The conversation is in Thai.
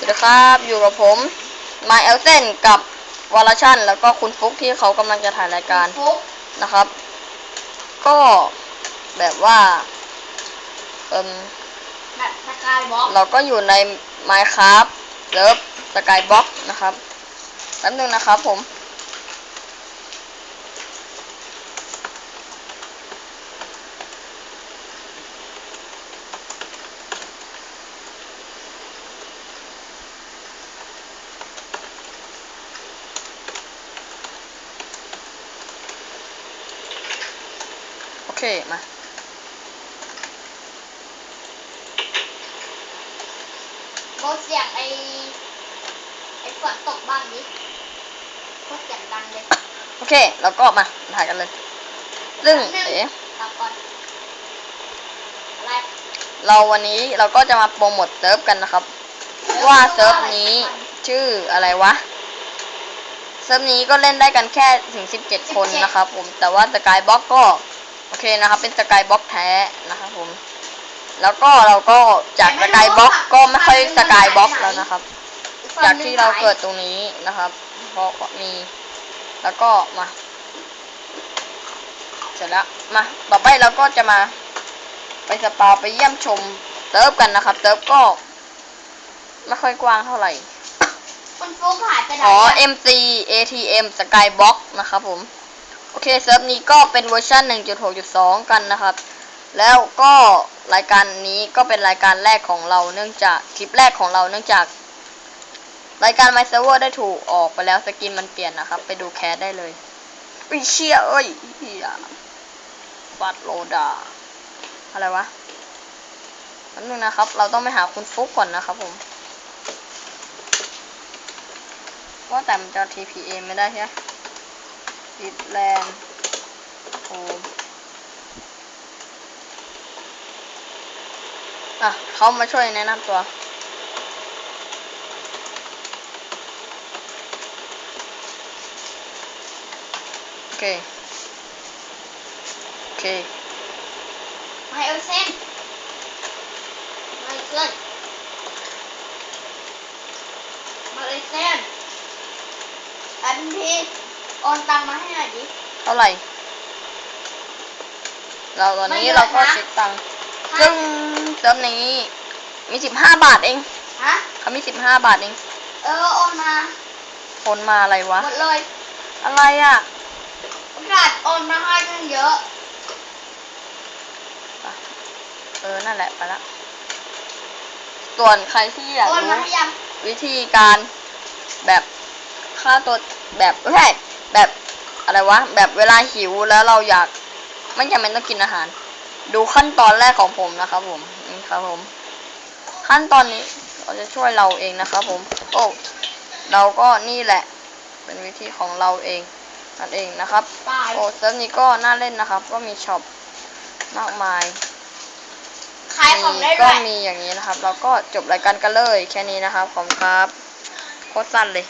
สวัสดีครับอยู่กับผมไมเอลเซนกับวอลชันแล้วก็คุณฟุกที่เขากำลังจะถ่ายรายการฟุกนะครับ ก็แบบว่าเอิมแบบสกายบล็อกเราก็อยู่ใน Minecraft เลิฟสกายบ็อกนะครับแป๊บนึงนะครับผม เค มา โบเสียงไอไอฝนตกบ้างดิโคตรเสียงดังเลยโอเคเราก็มา ถ่ายกันเลยซึ่งเอ๋ตามก่อนอะไรเราวันนี้เราก็จะมาโปรโมทเซิร์ฟกันนะครับ ว่าเซิร์ฟนี้ชื่ออะไรวะ เซิร์ฟนี้ก็เล่นได้กันแค่ถึง 17 คนนะครับผม แต่ว่าสกายบ็อกก็ โอเคนะครับ เป็นสกายบ็อกแท้นะครับผม แล้วก็เราก็จากสกายบ็อกก็ไม่ค่อยสกายบ็อกแล้วนะครับอีฝั่งจากหนึ่งที่เราขยเกิดตรงนี้นะครับเพราะว่ามีแล้วก็มา เสร็จแล้วมาต่อไปเราก็จะมาไปสปาไปเยี่ยมชมเซิร์ฟกันนะครับเซิร์ฟก็ไม่ค่อยกว้างเท่าไหร่คุณฟุกหายไปไหนอ๋ออะ MC ATM Skybox นะครับผมโอเคเซิร์ฟนี้ก็เป็นเวอร์ชัน1.6.2 กันนะครับ แล้วก็รายการนี้ก็เป็นรายการแรกของเราเนื่องจากคลิปแรกของเราเนื่องจาก รายการ My Server ได้ถูกออกไปแล้วสกินมันเปลี่ยนนะครับ ไปดูแคสได้เลยอุ้ยเชี่ยเอ้ยเฮียฟัดโลดา อะไรวะแป๊บนึงนะครับ เราต้องไปหาคุณฟุกก่อนนะครับผมว่าแต่มันจะ TPA ไม่ได้ใช่ไหม ดิดแลนโอ้อะเขามาช่วยแนะนำตัว โอเค โอเคไมเอลเซนไมเคิลไมเลเซนอันพี โอนตังมาให้หน่อยดิ เท่าไหร่ เราตอนนี้ไม่เยอะเราก็นะเช็คตังค์ซึ่งเซิร์ฟนี้มีสิบห้าบาทเองฮะ เขามีสิบห้าบาทเองเออโอนมาคนมาอะไรวะ หมดเลยอะไรอะประกาศโอนมาให้ตั้งเยอะเออ นั่นแหละไปละ ส่วนใครที่อยากโอนมารู้ให้ยังวิธีการแบบฆ่าตัวแบบไม่ใช่ แบบอะไรวะ แบบเวลาหิวแล้วเราอยากไม่จำเป็นต้องกินอาหาร ดูขั้นตอนแรกของผมนะครับผมนี่ครับผม ขั้นตอนนี้เราจะช่วยเราเองนะครับผม โอ้เราก็นี่แหละ เป็นวิธีของเราเองนั่นเองนะครับตายโอ้เซิร์ฟนี้ก็น่าเล่นนะครับ ก็มีช็อปมากมายขายของได้มีด้ก็วยมีอย่างนี้นะครับ เราก็จบรายการกันเลยแค่นี้นะครับขอบคุณครับ โคตรสั้นเลย